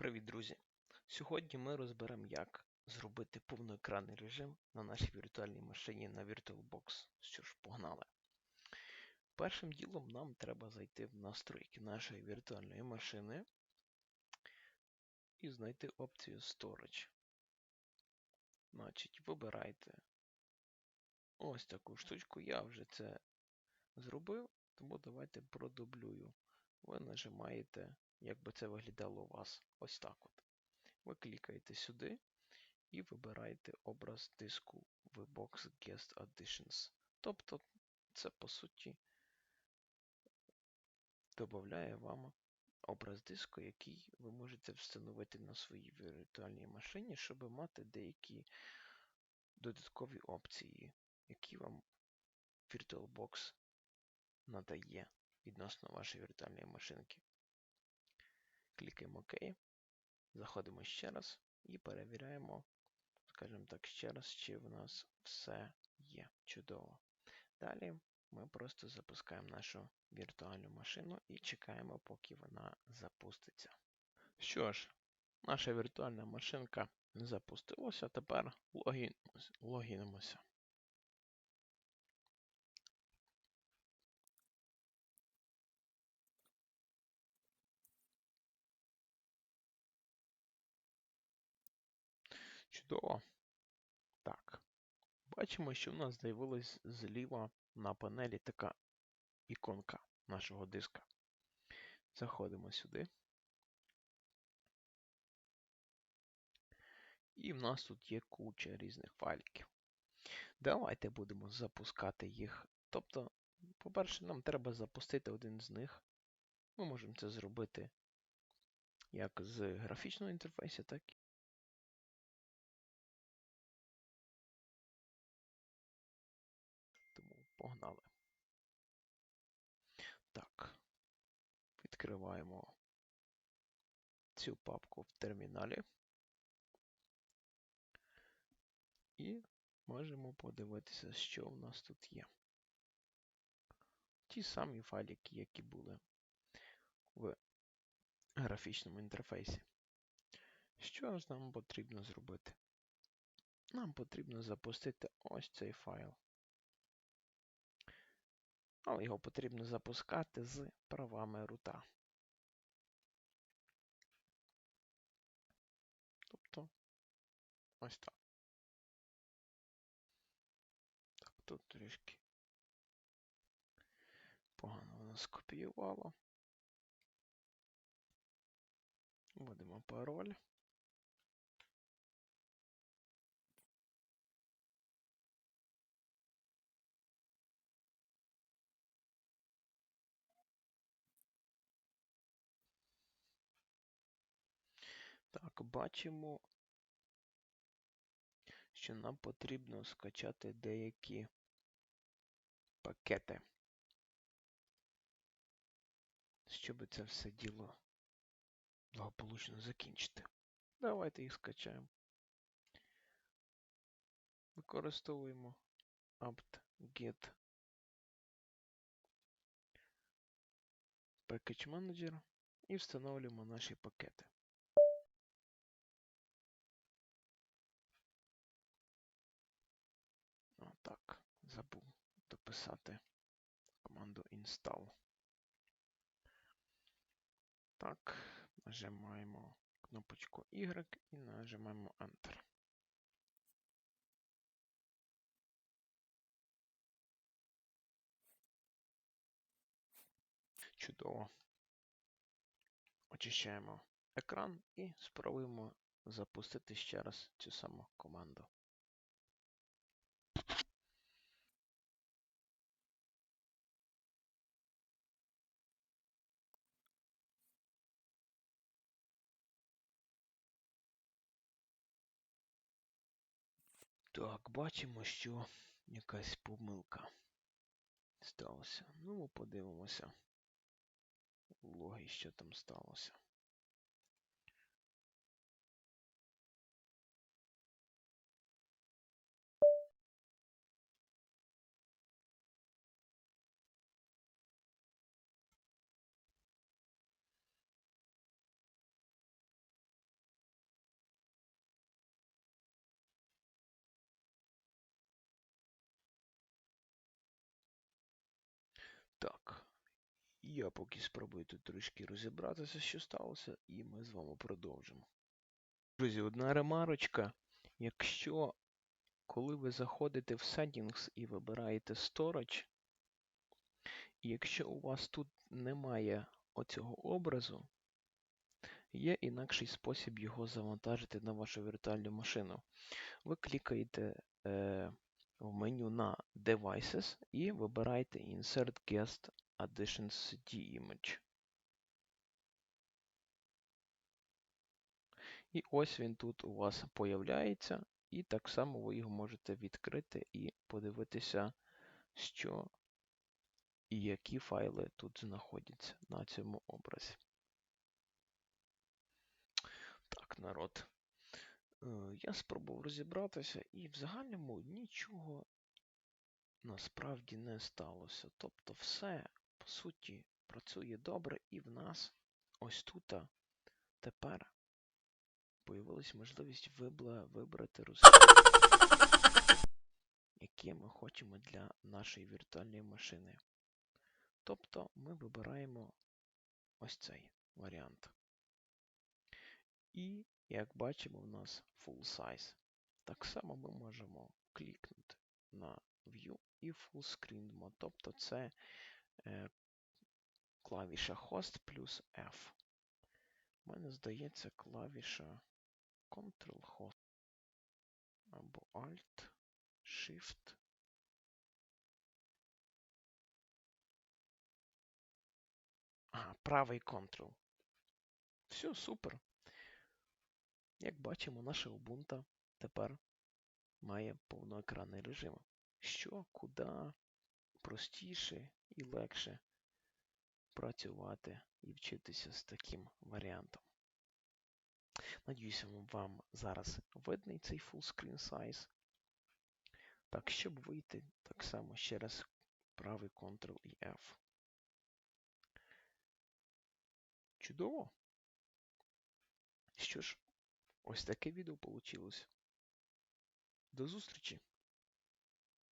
Привіт, друзі! Сьогодні ми розберемо, як зробити повноекранний режим на нашій віртуальній машині на VirtualBox. Що ж, погнали. Першим ділом нам треба зайти в настройки нашої віртуальної машини і знайти опцію Storage. Значить, вибирайте ось таку штучку. Я вже це зробив, тому давайте продублюю. Ви нажимаєте як би це виглядало у вас ось так от. Ви клікаєте сюди і вибираєте образ диску в Box Guest Additions. Тобто це, по суті, додає вам образ диску, який ви можете встановити на своїй віртуальній машині, щоб мати деякі додаткові опції, які вам VirtualBox надає відносно вашої віртуальної машинки. Клікаємо ОК, заходимо ще раз і перевіряємо, скажімо так, ще раз, чи в нас все є чудово. Далі ми просто запускаємо нашу віртуальну машину і чекаємо, поки вона запуститься. Що ж, наша віртуальна машинка запустилася, тепер логінимося. Чудово. Так. Бачимо, що в нас з'явилась зліва на панелі така іконка нашого диска. Заходимо сюди. І в нас тут є куча різних файликів. Давайте будемо запускати їх. Тобто, по-перше, нам треба запустити один з них. Ми можемо це зробити як з графічного інтерфейсу, так Погнали. Так. Відкриваємо цю папку в терміналі. І можемо подивитися, що в нас тут є. Ті самі файлики, які були в графічному інтерфейсі. Що ж нам потрібно зробити? Нам потрібно запустити ось цей файл але його потрібно запускати з правами рута. Тобто ось так. Так, тут трішки погано воно скопіювало. Вводимо пароль. Так, бачимо, що нам потрібно скачати деякі пакети, щоб це все діло благополучно закінчити. Давайте їх скачаємо. Використовуємо apt-get Package Manager і встановлюємо наші пакети. Так, забув дописати команду install. Так, нажимаємо кнопочку Y і нажимаємо Enter. Чудово. Очищаємо екран і спробуємо запустити ще раз цю саму команду. Так, бачимо, що якась помилка сталася. Ну, подивимося логі, що там сталося. Так. Я поки спробую тут трішки розібратися, що сталося, і ми з вами продовжимо. Друзі, одна ремарочка. Якщо коли ви заходите в Settings і вибираєте Storage, і якщо у вас тут немає оцього образу, є інакший спосіб його завантажити на вашу віртуальну машину. Ви клікаєте е, в меню на Devices і вибираєте Insert Guest Additions CD Image. І ось він тут у вас появляється, і так само ви його можете відкрити і подивитися, що і які файли тут знаходяться на цьому образі. Так, народ. Е, Я спробував розібратися, і в загальному нічого насправді не сталося. Тобто все, по суті, працює добре, і в нас ось тут тепер появилась можливість вибрати розхід, який ми хочемо для нашої віртуальної машини. Тобто ми вибираємо ось цей варіант. І, як бачимо, в нас full size. Так само ми можемо клікнути на View і Full Screen. Тобто це е, клавіша Host плюс F. У мене здається клавіша Ctrl-Host або Alt, Shift. Ага, правий Ctrl. Все, супер. Як бачимо, наша Ubuntu тепер має повноекранний режим. Що, куди простіше і легше працювати і вчитися з таким варіантом. Надіюся, вам зараз видний цей full screen size. Так, щоб вийти, так само ще раз правий Ctrl і F. Чудово! Що ж, ось таке відео вийшло. До зустрічі!